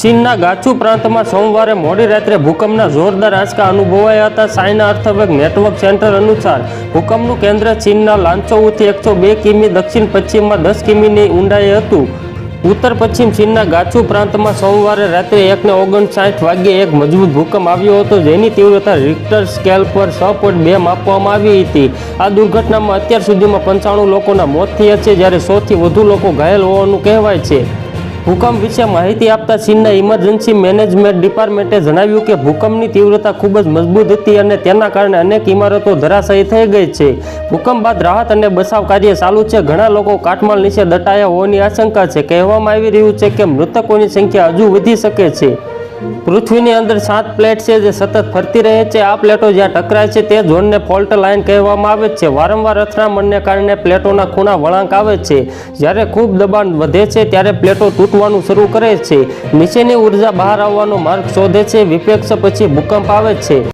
ચીનના ગાછુ પ્રાંતમાં સોમવારે મોડી રાત્રે ભૂકંપના જોરદાર આંચકા અનુભવાયા હતા. સાયના અર્થવેગ નેટવર્ક સેન્ટર અનુસાર ભૂકંપનું કેન્દ્ર ચીનના લાંચોઉથી એકસો બે કિમી, દક્ષિણ પશ્ચિમમાં દસ કિમીની ઊંડાઈએ હતું. ઉત્તર પશ્ચિમ ચીનના ગાછુ પ્રાંતમાં સોમવારે રાત્રે એકને ઓગણસાઠ વાગ્યે એક મજબૂત ભૂકંપ આવ્યો હતો, જેની તીવ્રતા રિક્ટર સ્કેલ પર છ પોઈન્ટ બે માપવામાં આવી હતી. આ દુર્ઘટનામાં અત્યાર સુધીમાં પંચાણું લોકોના મોત થયા છે, જ્યારે સોથી વધુ લોકો ઘાયલ હોવાનું કહેવાય છે. ભૂકંપ વિશે માહિતી આપતા ચીનના ઇમરજન્સી મેનેજમેન્ટ ડિપાર્ટમેન્ટે જણાવ્યું કે ભૂકંપની તીવ્રતા ખૂબ જ મજબૂત હતી અને તેના કારણે અનેક ઇમારતો ધરાશાયી થઈ ગઈ છે. ભૂકંપ બાદ રાહત અને બચાવ કાર્ય ચાલુ છે. ઘણા લોકો કાટમાળ નીચે દટાયા હોવાની આશંકા છે. કહેવામાં આવી રહ્યું છે કે મૃતકોની સંખ્યા હજુ વધી શકે છે. પૃથ્વીની અંદર સાત પ્લેટ છે જે સતત ફરતી રહે છે. આ પ્લેટો જ્યાં ટકરાય છે તે ઝોનને ફોલ્ટ લાઇન કહેવામાં આવે છે. વારંવાર અથડામણને કારણે પ્લેટોના ખૂણા વળાંક આવે છે. જ્યારે ખૂબ દબાણ વધે છે ત્યારે પ્લેટો તૂટવાનું શરૂ કરે છે. નીચેની ઊર્જા બહાર આવવાનો માર્ગ શોધે છે. વિપેક્ષ પછી ભૂકંપ આવે છે.